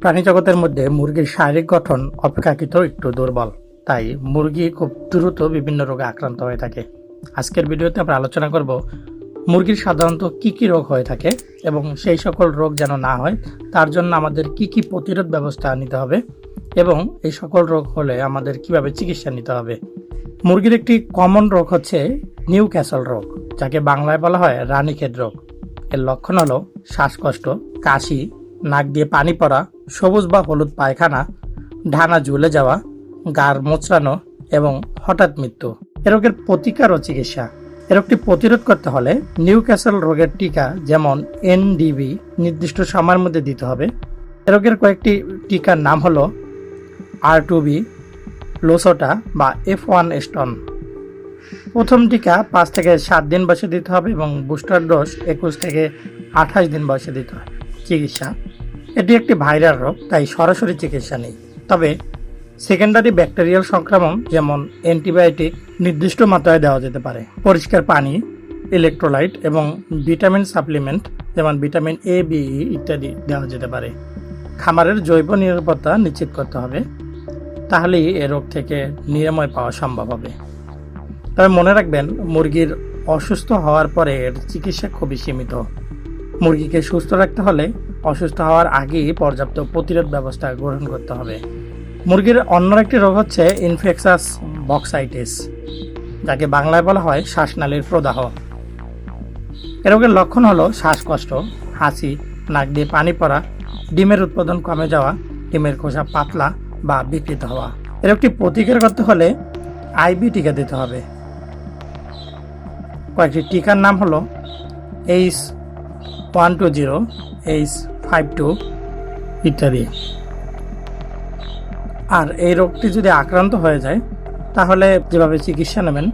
প্রাণী জগতের মধ্যে মুরগির শারীরিক গঠন অপেক্ষাকৃত একটু দুর্বল। তাই মুরগি খুব দ্রুত বিভিন্ন রোগে আক্রান্ত হয়ে থাকে। আজকের ভিডিওতে আমরা আলোচনা করব মুরগির সাধারণত কি কি রোগ হয়ে থাকে এবং সেই সকল রোগ যেন না হয়, তার জন্য আমাদের কি কি প্রতিরোধ ব্যবস্থা নিতে হবে এবং এই সকল রোগ হলে আমাদের কীভাবে চিকিৎসা নিতে হবে। মুরগির একটি কমন রোগ হচ্ছে নিউ ক্যাসল রোগ, যাকে বাংলায় বলা হয় রানীক্ষেত রোগ। এর লক্ষণ হলো শ্বাসকষ্ট, কাশি, নাক দিয়ে পানি পড়া সবুজ বা হলুদ পায়খানা ঢানা ঝুলে যাওয়া, গার মোচড়ানো এবং হঠাৎ মৃত্যু। এ রোগের প্রতিকার ও চিকিৎসা। এ রোগটি প্রতিরোধ করতে হলে নিউ ক্যাসল রোগের টিকা যেমন এনডিবি নির্দিষ্ট সময়ের মধ্যে দিতে হবে। এ রোগের কয়েকটি টিকার নাম হলো আর টু বি, লোসোটা বা এফ ওয়ান স্টোন। প্রথম টিকা পাঁচ থেকে সাত দিন বয়সে দিতে হবে এবং বুস্টার ডোজ একুশ থেকে আঠাশ দিন বয়সে দিতে হবে চিকিৎসা। এটি একটি ভাইরাল রোগ, তাই সরাসরি চিকিৎসা নেই। তবে সেকেন্ডারি ব্যাকটেরিয়াল সংক্রমণ, যেমন অ্যান্টিবায়োটিক, নির্দিষ্ট মাত্রায় দেওয়া যেতে পারে। পরিষ্কার পানি, ইলেকট্রোলাইট এবং ভিটামিন সাপ্লিমেন্ট, যেমন ভিটামিন এ বি ই ইত্যাদি দেওয়া যেতে পারে। খামারের জৈব নিরাপত্তা নিশ্চিত করতে হবে, তাহলেই এ রোগ থেকে নিরাময় পাওয়া সম্ভব হবে। তবে মনে রাখবেন, মুরগির অসুস্থ হওয়ার পরে এর চিকিৎসা খুবই সীমিত। মুরগিকে সুস্থ রাখতে হলে অসুস্থ হওয়ার আগেই পর্যাপ্ত প্রতিরোধ ব্যবস্থা গ্রহণ করতে হবে। মুরগির অন্য একটি রোগ হচ্ছে ইনফেকশাস বক্সাইটিস যাকে বাংলায় বলা হয় শ্বাসনালীর প্রদাহ। এ রোগের লক্ষণ হলো শ্বাসকষ্ট, হাসি, নাক দিয়ে পানি পড়া, ডিমের উৎপাদন কমে যাওয়া, ডিমের খোসা পাতলা বা বিকৃত হওয়া। এর একটি প্রতিকার করতে হলে আইবি টিকা দিতে হবে। কয়েকটি টিকার নাম হলো H one two zero H five two ইত্যাদি। আর এই রোগটি যদি আক্রান্ত হয়ে যায়, তাহলে যেভাবে চিকিৎসা নেবেন,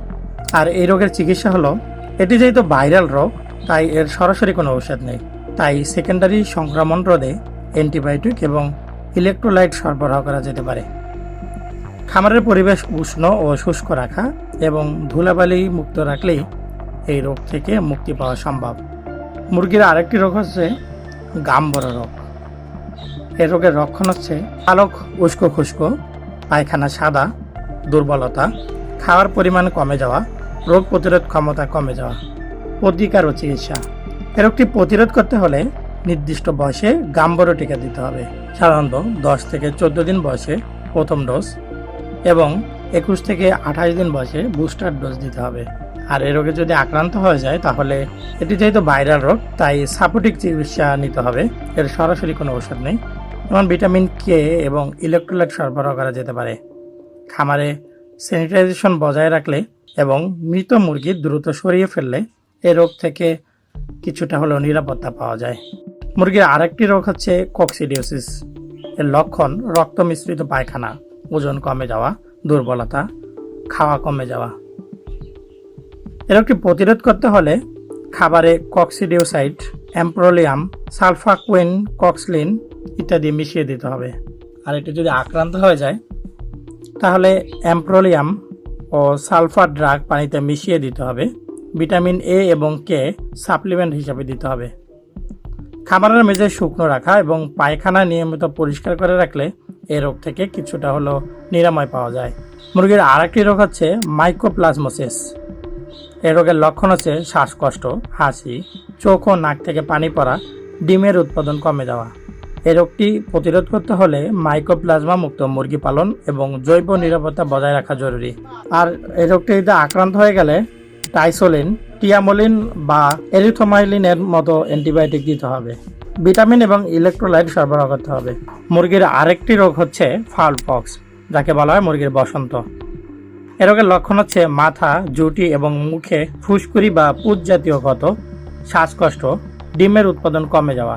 আর এই রোগের চিকিৎসা হলো, এটি যেহেতু ভাইরাল রোগ, তাই এর সরাসরি কোনো ঔষধ নেই। তাই সেকেন্ডারি সংক্রমণ রোধে অ্যান্টিবায়োটিক এবং ইলেকট্রোলাইট সরবরাহ করা যেতে পারে। খামারের পরিবেশ উষ্ণ ও শুষ্ক রাখা এবং ধুলাবালি মুক্ত রাখলেই এই রোগ থেকে মুক্তি পাওয়া সম্ভব। মুরগির আরেকটি রোগ হচ্ছে গাম্বরা রোগ। এ রোগের রক্ষণ হচ্ছে পালক উস্কো খুস্কো, পায়খানা সাদা, দুর্বলতা, খাওয়ার পরিমাণ কমে যাওয়া, রোগ প্রতিরোধ ক্ষমতা কমে যাওয়া, প্রতিকার ও চিকিৎসা। এ রোগটি প্রতিরোধ করতে হলে নির্দিষ্ট বয়সে গাম্বরো টিকা দিতে হবে। সাধারণত দশ থেকে চোদ্দ দিন বয়সে প্রথম ডোজ এবং একুশ থেকে আঠাশ দিন বয়সে বুস্টার ডোজ দিতে হবে। আর এ রোগে যদি আক্রান্ত হয়ে যায়, তাহলে এটি যেহেতু ভাইরাল রোগ, তাই সাপোটিক চিকিৎসা নিতে হবে। এর সরাসরি কোনো ওষুধ নেই। যেমন ভিটামিন কে এবং ইলেকট্রোলাইট সরবরাহ করা যেতে পারে। খামারে স্যানিটাইজেশন বজায় রাখলে এবং মৃত মুরগি দ্রুত সরিয়ে ফেললে এ রোগ থেকে কিছুটা হলেও নিরাপত্তা পাওয়া যায়। মুরগির আরেকটি রোগ হচ্ছে কক্সিডিওসিস। এর লক্ষণ রক্ত মিশ্রিত পায়খানা, ওজন কমে যাওয়া, দুর্বলতা, খাওয়া কমে যাওয়া। এ রোগটি প্রতিরোধ করতে হলে খাবারে কক্সিডিওসাইড অ্যাম্প্রোলিয়াম সালফাকুইন কক্সলিন ইত্যাদি মিশিয়ে দিতে হবে। আর এটি যদি আক্রান্ত হয়ে যায়, তাহলে অ্যাম্প্রোলিয়াম ও সালফার ড্রাগ পানিতে মিশিয়ে দিতে হবে। ভিটামিন এ এবং কে সাপ্লিমেন্ট হিসাবে দিতে হবে। খাবারের মেঝে শুকনো রাখা এবং পায়খানা নিয়মিত পরিষ্কার করে রাখলে এ রোগ থেকে কিছুটা হলো নিরাময় পাওয়া যায়। মুরগির আরেকটি রোগ হচ্ছে মাইক্রোপ্লাজমোসিস এ রোগের লক্ষণ হচ্ছে শ্বাসকষ্ট, হাসি, চোখ ও নাক থেকে পানি পড়া, ডিমের উৎপাদন কমে যাওয়া। এই রোগটি প্রতিরোধ করতে হলে মাইক্রোপ্লাজমা মুক্ত মুরগি পালন এবং জৈব নিরাপত্তা বজায় রাখা জরুরি। আর এই রোগটিতে আক্রান্ত হয়ে গেলে, টাইসোলিন, টিয়ামোলিন বা এরিথোমাইলিনের মতো অ্যান্টিবায়োটিক দিতে হবে। ভিটামিন এবং ইলেকট্রোলাইট সরবরাহ করতে হবে। মুরগির আরেকটি রোগ হচ্ছে ফাউল পক্স যাকে বলা হয় মুরগির বসন্ত। এ রোগের লক্ষণ হচ্ছে মাথা, জুটি এবং মুখে ফুসকুড়ি বা পুজ জাতীয় ক্ষত, শ্বাসকষ্ট, ডিমের উৎপাদন কমে যাওয়া।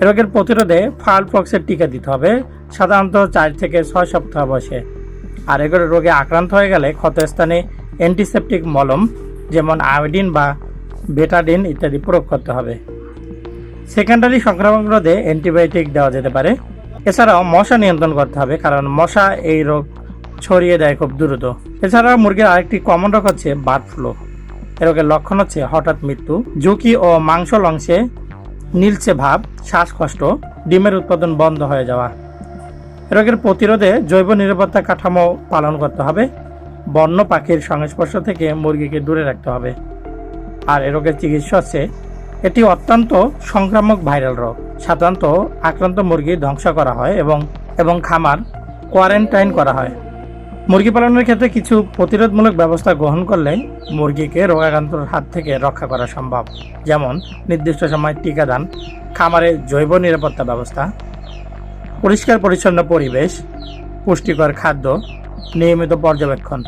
এ রোগের প্রতিরোধে ফাল পক্সের টিকা দিতে হবে, সাধারণত চার থেকে ছয় সপ্তাহ বয়সে। আর এগুলো রোগে আক্রান্ত হয়ে গেলে ক্ষতস্থানে অ্যান্টিসেপটিক মলম, যেমন আয়োডিন বা বেটাডিন ইত্যাদি প্রয়োগ করতে হবে। সেকেন্ডারি সংক্রামক রোধে অ্যান্টিবায়োটিক দেওয়া যেতে পারে। এছাড়াও মশা নিয়ন্ত্রণ করতে হবে, কারণ মশা এই রোগ ছড়িয়ে দেয় খুব দ্রুত। এছাড়াও মুরগির আরেকটি কমন রোগ হচ্ছে বার্ড ফ্লু। এ রোগের লক্ষণ হচ্ছে হঠাৎ মৃত্যু, ঝুঁকি ও মাংস অংশে নীলচে ভাব, শ্বাসকষ্ট, ডিমের উৎপাদন বন্ধ হয়ে যাওয়া। রোগের প্রতিরোধে জৈব নিরাপত্তা কাঠামো পালন করতে হবে। বন্য পাখির সংস্পর্শ থেকে মুরগিকে দূরে রাখতে হবে। আর এ রোগের চিকিৎসা হচ্ছে, এটি অত্যন্ত সংক্রামক ভাইরাল রোগ। সাধারণত আক্রান্ত মুরগি ধ্বংস করা হয় এবং এবং খামার কোয়ারেন্টাইন করা হয়। মুরগি পালনের ক্ষেত্রে কিছু প্রতিরোধমূলক ব্যবস্থা গ্রহণ করলে মুরগিকে রোগাক্রান্তর হাত থেকে রক্ষা করা সম্ভব। যেমন, নির্দিষ্ট সময় টিকাদান খামারে জৈব নিরাপত্তা ব্যবস্থা পরিষ্কার পরিচ্ছন্ন পরিবেশ, পুষ্টিকর খাদ্য, নিয়মিত পর্যবেক্ষণ।